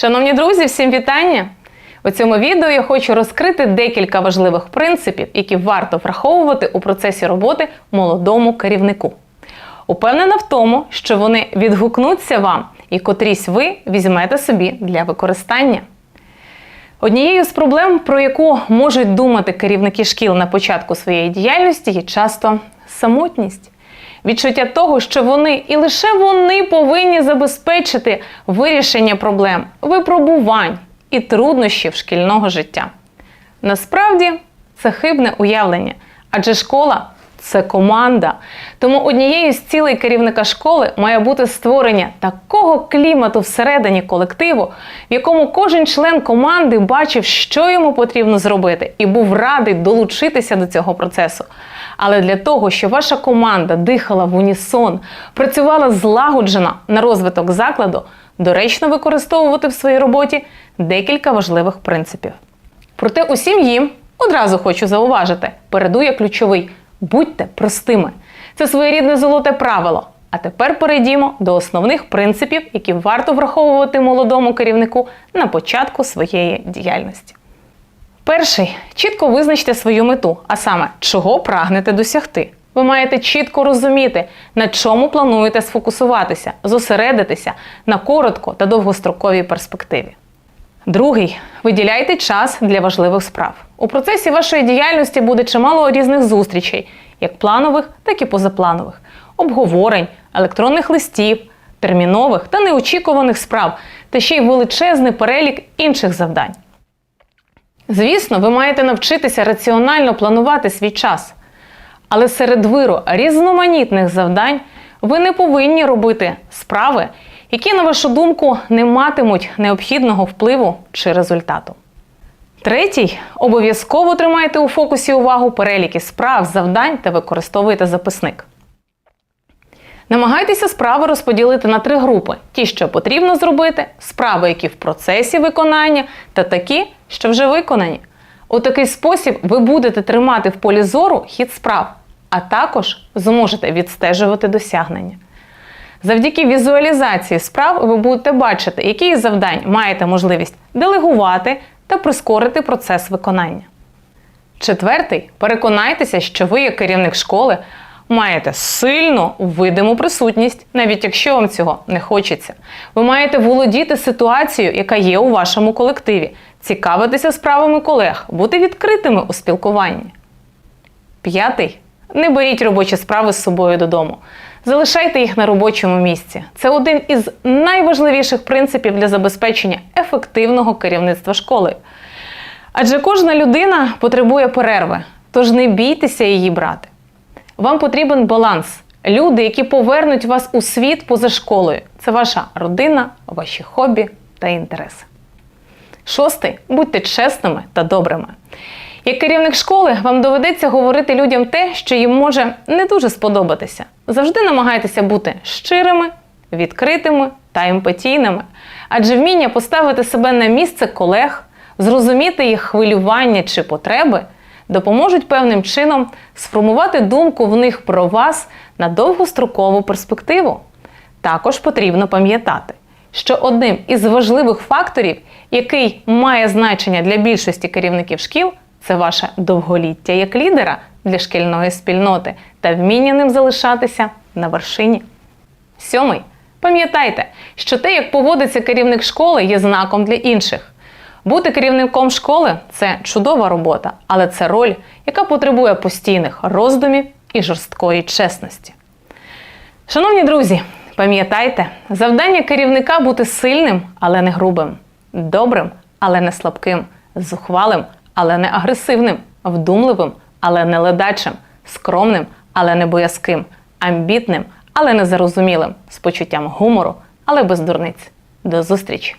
Шановні друзі, всім вітання! У цьому відео я хочу розкрити декілька важливих принципів, які варто враховувати у процесі роботи молодому керівнику. Упевнена в тому, що вони відгукнуться вам і котрісь ви візьмете собі для використання. Однією з проблем, про яку можуть думати керівники шкіл на початку своєї діяльності, є часто самотність. Відчуття того, що вони і лише вони повинні забезпечити вирішення проблем, випробувань і труднощів шкільного життя. Насправді це хибне уявлення, адже школа це команда. Тому однією з цілей керівника школи має бути створення такого клімату всередині колективу, в якому кожен член команди бачив, що йому потрібно зробити, і був радий долучитися до цього процесу. Але для того, щоб ваша команда дихала в унісон, працювала злагоджено на розвиток закладу, доречно використовувати в своїй роботі декілька важливих принципів. Проте у сім'ї одразу хочу зауважити, передує ключовий будьте простими. Це своєрідне золоте правило. А тепер перейдімо до основних принципів, які варто враховувати молодому керівнику на початку своєї діяльності. Перший чітко визначте свою мету, а саме, чого прагнете досягти. Ви маєте чітко розуміти, на чому плануєте сфокусуватися, зосередитися на коротко та довгостроковій перспективі. Другий виділяйте час для важливих справ. У процесі вашої діяльності буде чимало різних зустрічей, як планових, так і позапланових, обговорень, електронних листів, термінових та неочікуваних справ, та ще й величезний перелік інших завдань. Звісно, ви маєте навчитися раціонально планувати свій час. Але серед виру різноманітних завдань ви не повинні робити справи, які, на вашу думку, не матимуть необхідного впливу чи результату. Третій обов'язково тримайте у фокусі увагу переліки справ, завдань та використовуйте записник. Намагайтеся справи розподілити на три групи: ті, що потрібно зробити, справи, які в процесі виконання, та такі, що вже виконані. У такий спосіб ви будете тримати в полі зору хід справ, а також зможете відстежувати досягнення. Завдяки візуалізації справ ви будете бачити, які із завдань маєте можливість делегувати та прискорити процес виконання. Четвертий переконайтеся, що ви, як керівник школи, маєте сильну видиму присутність, навіть якщо вам цього не хочеться. Ви маєте володіти ситуацією, яка є у вашому колективі, цікавитися справами колег, бути відкритими у спілкуванні. П'ятий. Не беріть робочі справи з собою додому. Залишайте їх на робочому місці. Це один із найважливіших принципів для забезпечення ефективного керівництва школою. Адже кожна людина потребує перерви, тож не бійтеся її брати. Вам потрібен баланс. Люди, які повернуть вас у світ поза школою. Це ваша родина, ваші хобі та інтереси. Шостий будьте чесними та добрими. Як керівник школи, вам доведеться говорити людям те, що їм може не дуже сподобатися. Завжди намагайтеся бути щирими, відкритими та емпатійними, адже вміння поставити себе на місце колег, зрозуміти їх хвилювання чи потреби допоможуть певним чином сформувати думку в них про вас на довгострокову перспективу. Також потрібно пам'ятати, що одним із важливих факторів, який має значення для більшості керівників шкіл, це ваше довголіття як лідера для шкільної спільноти та вміння ним залишатися на вершині. Сьомий. Пам'ятайте, що те, як поводиться керівник школи, є знаком для інших. Бути керівником школи це чудова робота, але це роль, яка потребує постійних роздумів і жорсткої чесності. Шановні друзі, пам'ятайте, завдання керівника бути сильним, але не грубим, добрим, але не слабким, зухвалим, але не агресивним, вдумливим, але не ледачим, скромним, але не боязким, амбітним, але не зарозумілим, з почуттям гумору, але без дурниць. До зустрічі!